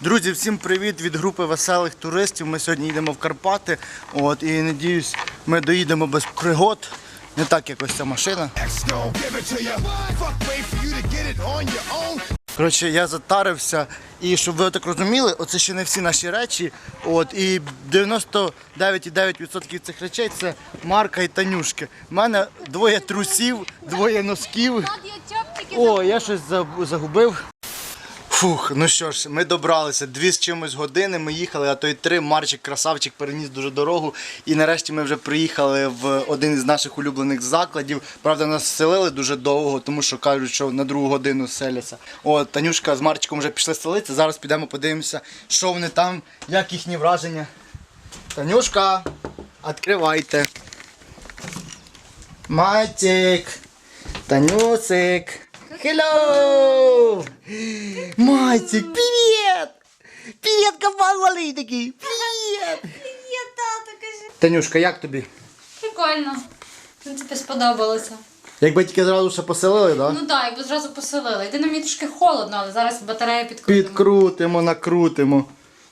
Друзі, всім привіт від групи веселих туристів. Ми сьогодні їдемо в Карпати. От, і надіюсь, ми доїдемо без пригод. Не так якось ця машина. Коротше, я затарився, і щоб ви так розуміли, оце ще не всі наші речі. От, і 99,9% цих речей це Марка і Танюшки. У мене двоє трусів, двоє носків. О, я щось загубив. Фух, ну що ж, ми добралися. Дві з чимось години. Ми їхали, а то й три. Марчик, красавчик переніс дуже дорогу. І нарешті ми вже приїхали в один із наших улюблених закладів. Правда, нас селили дуже довго, тому що кажуть, що на другу годину селяться. От, Танюшка з Марчиком вже пішли селитися. Зараз підемо подивимося, що вони там, як їхні враження. Танюшка, відкривайте. Матік, Танюсик. Hello! Мальчик, привет! Привет, кабан малий такий! Привет! Є, тато, кажи. Танюшка, як тобі? Прикольно. Ну, тобі сподобалося. Якби тільки зразу ще поселили, так? Да? Ну так, якби зразу поселили. Єдине, мені трошки холодно, але зараз батарея підкрутимо. Підкрутимо, накрутимо.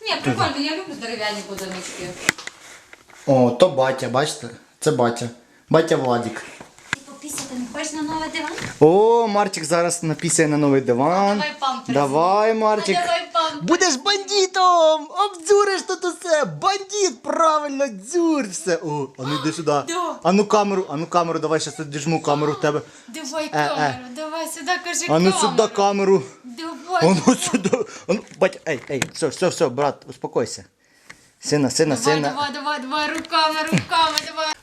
Ні, прикольно, я люблю дерев'яні будиночки. О, то батя, бачите? Це батя. Батя Владік. Ти не хочеш на новий диван? О, Марчик зараз напісяє на новий диван. Давай памперс. Давай, Марчик. А давай памперс. Будеш бандитом! Обдзюриш тут усе! Бандит! Правильно, дзюр все! О, а ну йди сюди. Да. А ну камеру, а ну камеру, давай щас діжму камеру в тебе. Давай Е, камеру, е. давай сюди, кажи А ну камеру. сюди камеру. Давай. А ну сюди. А ну, батя, ей, ей, все, все, все, брат, успокойся. Сина, сина, Давай, сина. давай, давай, давай, руками, руками.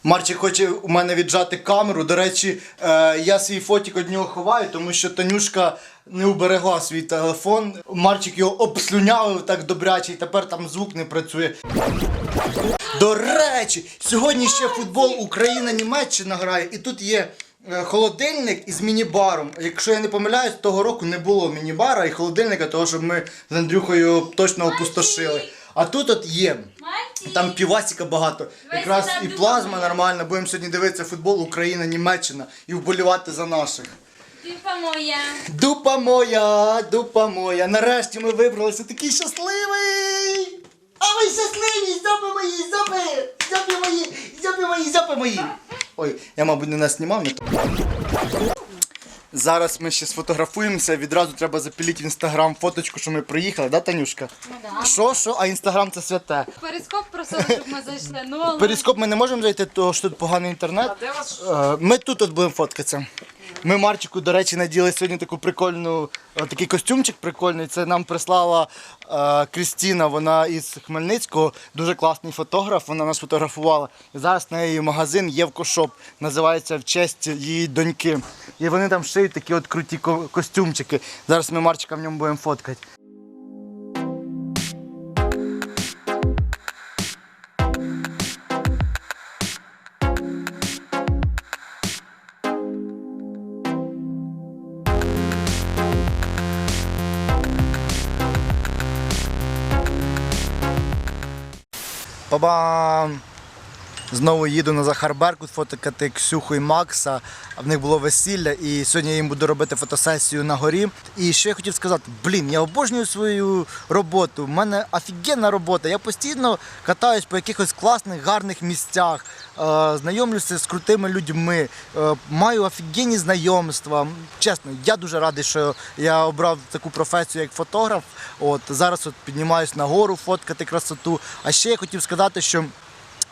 Марчик хоче у мене віджати камеру. До речі, е, я свій фотик від нього ховаю, тому що Танюшка не уберегла свій телефон. Марчик його обслюнявив так добряче, і тепер там звук не працює. До речі, сьогодні ще футбол Україна-Німеччина грає, і тут є. е, Холодильник із міні-баром. Якщо я не помиляюсь, того року не було міні-бара і холодильника, того щоб ми з Андрюхою точно опустошили. А тут от є. Там півасика багато. Якраз і плазма нормальна. Будемо сьогодні дивитися футбол Україна, Німеччина і вболівати за наших. Типа моя. Дупа моя, дупа моя. Нарешті ми вибралися. Такий щасливий. А ви щасливі, зоби мої, зоби, зоби мої, зоби мої, зоби мої. Ой, я, мабуть, не нас знімав. Зараз ми ще сфотографуємося, відразу треба запілити в інстаграм фоточку, що ми приїхали, да, Танюшка? Ну да. Що, що? А інстаграм це святе. Перископ просили, щоб ми зайшли. Ну, але... Перископ ми не можемо зайти, тому що тут поганий інтернет. Е, Ми тут от будемо фоткатися. Ми Марчику, до речі, наділи сьогодні таку прикольну, е, такий костюмчик прикольний. Це нам прислала е, Крістіна, вона із Хмельницького, дуже класний фотограф, вона нас фотографувала. І зараз на її магазин Євкошоп, називається в честь її доньки. І вони там шиють такі от круті ко- костюмчики. Зараз ми Марчика в ньому будемо фоткати. 拜拜。Знову їду на Захарберку фотокати Ксюху і Макса. В них було весілля, і сьогодні я їм буду робити фотосесію на горі. І що я хотів сказати, блін, я обожнюю свою роботу. У мене офігенна робота. Я постійно катаюсь по якихось класних, гарних місцях, е, знайомлюся з крутими людьми, е, маю офігенні знайомства. Чесно, я дуже радий, що я обрав таку професію як фотограф. От зараз от піднімаюсь на гору фоткати красоту. А ще я хотів сказати, що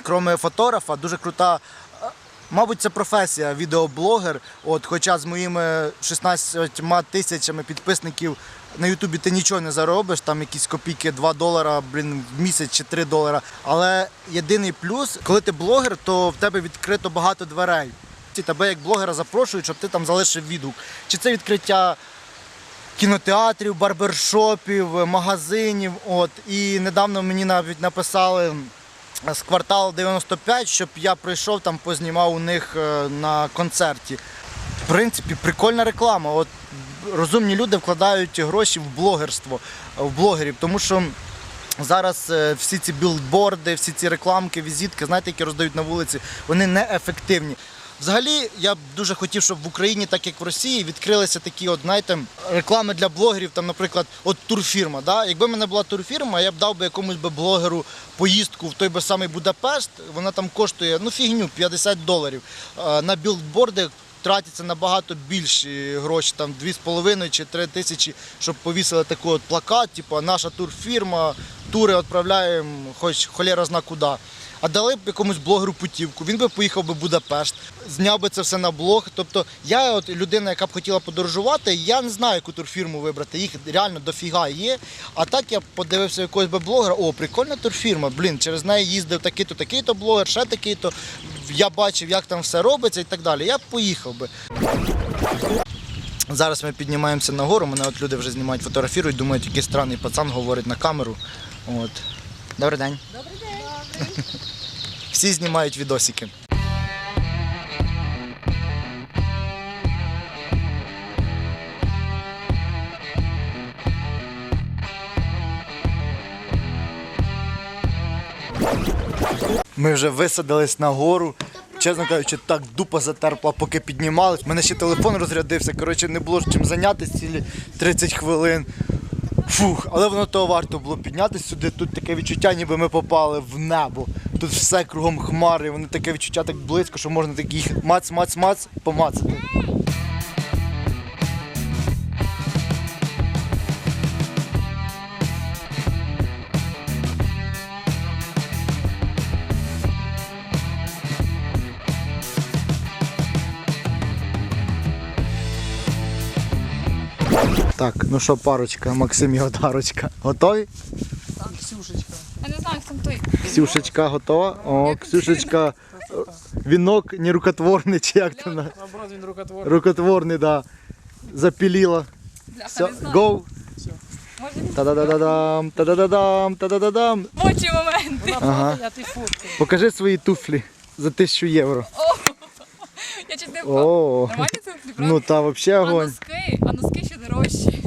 крім фотографа, дуже крута. е, Мабуть, це професія відеоблогер. От, хоча з моїми 16 тисячами підписників на Ютубі ти нічого не заробиш, там якісь копійки 2 долара блін, в місяць чи 3 долара. Але єдиний плюс, коли ти блогер, то в тебе відкрито багато дверей. Тебе як блогера запрошують, щоб ти там залишив відгук. Чи це відкриття кінотеатрів, барбершопів, магазинів. От. І недавно мені навіть написали з кварталу 95, щоб я прийшов там, познімав у них е, на концерті. В принципі, прикольна реклама. От розумні люди вкладають гроші в блогерство, в блогерів, тому що. Зараз е, всі ці білборди, всі ці рекламки, візитки, знаєте, які роздають на вулиці, вони неефективні. Взагалі, я б дуже хотів, щоб в Україні, так як в Росії, відкрилися такі, от, знаєте, реклами для блогерів, там, наприклад, от турфірма. Да? Якби в мене була турфірма, я б дав би якомусь би блогеру поїздку в той би самий Будапешт, вона там коштує ну фігню 50 доларів. На білдборди тратяться набагато більші гроші, там 2,5 чи 3 тисячі, щоб повісили такий от плакат, типу наша турфірма, тури відправляємо, хоч холєра зна куди. А дали б якомусь блогеру путівку, він би поїхав би в Будапешт, зняв би це все на блог. Тобто я от людина, яка б хотіла подорожувати, я не знаю, яку турфірму вибрати. Їх реально дофіга є. А так я подивився якогось би блогера, о, прикольна турфірма, блін, через неї їздив такий-то, такий-то блогер, ще такий-то. Я бачив, як там все робиться і так далі. Я б поїхав би. Зараз ми піднімаємося на гору, мене от люди вже знімають, фотографірують, думають, який странний пацан говорить на камеру. От. Добрий день. Добрий день. Всі знімають відосики. Ми вже висадились на гору. Чесно кажучи, так дупа затерпла, поки піднімались. У мене ще телефон розрядився. Коротше, не було чим зайнятися цілі 30 хвилин. Фух, але воно того варто було піднятися сюди. Тут таке відчуття, ніби ми попали в небо. Тут все кругом хмари, воно таке відчуття так близько, що можна так їх мац-мац-мац помацати. Так, ну що, парочка, Максим і Одарочка. Готові? Я не знаю, хто той. Ксюшечка готова. О, Ксюшечка, вінок не рукотворний, чи як то на Наоборот, він рукотворний. рукотворний, да. Запіліла. Все, go. Та-да-да-да-дам, та-да-да-дам, та-да-да-дам. мочі моменти. Ага. Покажи свої туфлі за тисячу євро. Я чуть не впала. О, Нормальні це правда? ну та взагалі А огонь. а носки дорожчі.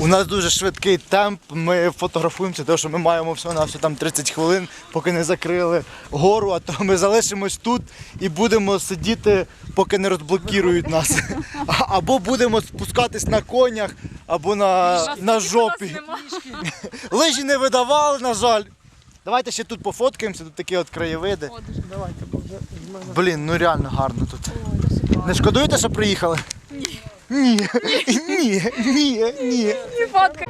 У нас дуже швидкий темп. Ми фотографуємося, тому що ми маємо всього на все там 30 хвилин, поки не закрили гору, а то ми залишимось тут і будемо сидіти, поки не розблокірують нас. Або будемо спускатись на конях, або на, на жопі. Лижі не видавали, на жаль. Давайте ще тут пофоткаємося, тут такі от краєвиди. Блін, ну реально гарно тут. Не шкодуєте, що приїхали? Ні. Ні, ні, ні, ні. Фотка.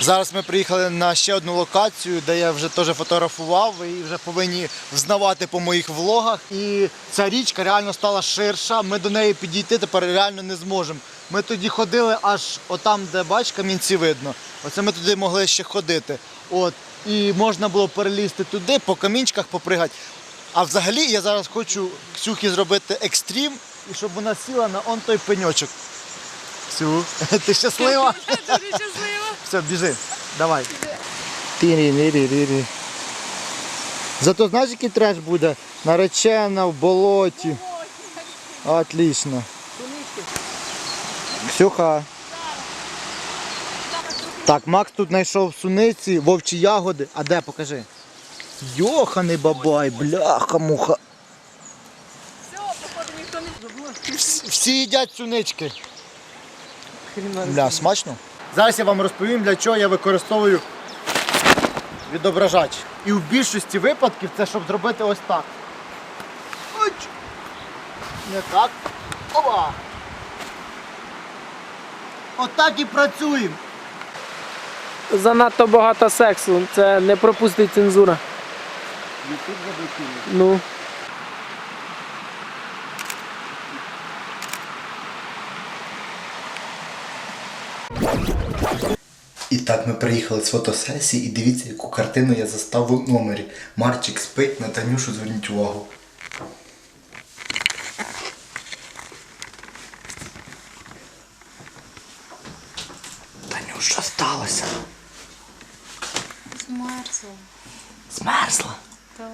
Зараз ми приїхали на ще одну локацію, де я вже теж фотографував і вже повинні взнавати по моїх влогах. І ця річка реально стала ширша. Ми до неї підійти тепер реально не зможемо. Ми тоді ходили аж отам, де бач, камінці видно. Оце ми туди могли ще ходити. От. І можна було перелізти туди, по камінчиках попригати. А взагалі я зараз хочу Ксюхі зробити екстрім, і щоб вона сіла на он той пеньочок. Ксю, ти щаслива? Дуже щаслива. Все, біжи. Давай. Тирі-рі-рі-рі. Зато знаєш, який треш буде? Наречена в болоті. Отлично. Ксюха. Так, Макс тут знайшов суниці, вовчі ягоди. А де покажи? Йоханий бабай, бляха муха. Все, походу ніхто не Всі, їдять сунички. Бля, смачно. Зараз я вам розповім, для чого я використовую відображач. І в більшості випадків це щоб зробити ось так. Оч! Не так. Опа! Отак і працюємо. Занадто багато сексу. Це не пропустить цензура. Ну. І так ми приїхали з фотосесії і дивіться, яку картину я заставив в номері. Марчик спить, на Танюшу зверніть увагу. Танюш, що сталося? змерзла. Змерзла? Так.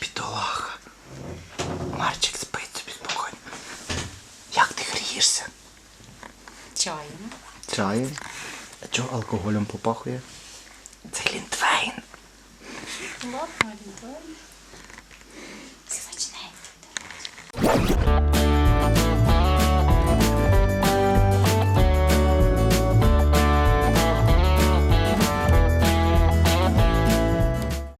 Бідолаха. Марчик спить собі спокійно. Як ти грієшся? Чаєм. Чай. Чого алкоголем попахує? Це лінтвейн. Ладно, Лінтвейн.